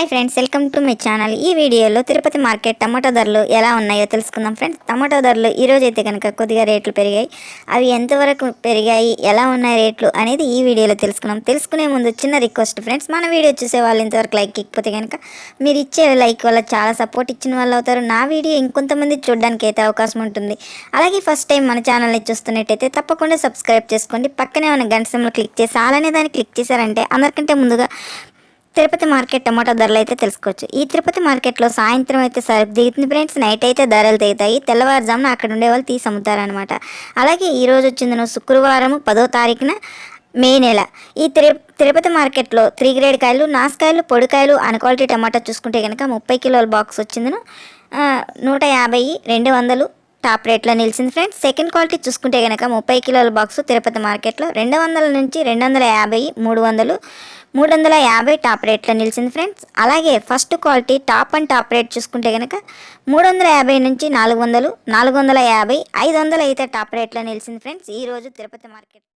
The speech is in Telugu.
Hi friends welcome to my channel. ఈ వీడియోలో తిరుపతి మార్కెట్ టమాటో ధరలు ఎలా ఉన్నాయో తెలుసుకుందాం ఫ్రెండ్స్. టమాటో ధరలు ఈరోజు అయితే కనుక కొద్దిగా రేట్లు పెరిగాయి. అవి ఎంతవరకు పెరిగాయి ఎలా ఉన్నాయి రేట్లు అనేది ఈ వీడియోలో తెలుసుకున్నాం తెలుసుకునే ముందు చిన్న రిక్వెస్ట్ ఫ్రెండ్స్ మన వీడియో చూసే వాళ్ళు ఇంతవరకు లైక్ ఇకపోతే కనుక మీరు ఇచ్చే లైక్ వల్ల చాలా సపోర్ట్ ఇచ్చిన వాళ్ళు అవుతారు. నా వీడియో ఇంకొంతమంది చూడడానికి అయితే అవకాశం ఉంటుంది. అలాగే ఫస్ట్ టైం మన ఛానల్ని చూస్తున్నట్టయితే తప్పకుండా సబ్స్క్రైబ్ చేసుకోండి. పక్కనే ఉన్న గంట క్లిక్ చేసి అలానే దాన్ని క్లిక్ చేశారంటే అందరికంటే ముందుగా తిరుపతి మార్కెట్ టమాటా ధరలు అయితే తెలుసుకోవచ్చు. ఈ తిరుపతి మార్కెట్లో సాయంత్రం అయితే సరుకు దిగుతుంది ఫ్రెండ్స్. నైట్ అయితే ధరలు దిగుతాయి. తెల్లవారుజామున అక్కడ ఉండే వాళ్ళు తీసి అమ్ముతారనమాట అలాగే ఈరోజు రోజు వచ్చింది శుక్రవారం పదో తారీఖున మే నెల. ఈ తిరు తిరుపతి మార్కెట్లో త్రీ గ్రేడ్ కాయలు నాసుకాయలు పొడికాయలు అన్ క్వాలిటీ టమాటా చూసుకుంటే కనుక ముప్పై కిలోల బాక్స్ వచ్చిందను నూట యాభై రెండు వందలు టాప్ రేట్లో నిలిచింది ఫ్రెండ్స్. సెకండ్ క్వాలిటీ చూసుకుంటే కనుక ముప్పై కిలోల బాక్స్ తిరుపతి మార్కెట్లో రెండు వందల నుంచి రెండు వందల యాభై మూడు వందలు మూడు వందల యాభై టాప్ రేట్లో నిలిచింది ఫ్రెండ్స్. అలాగే first quality top and top rate చూసుకుంటే కనుక మూడు వందల యాభై నుంచి నాలుగు వందలు నాలుగు వందల యాభై ఐదు వందలు అయితే టాప్ రేట్లో నిలిచింది ఫ్రెండ్స్. ఈరోజు తిరుపతి మార్కెట్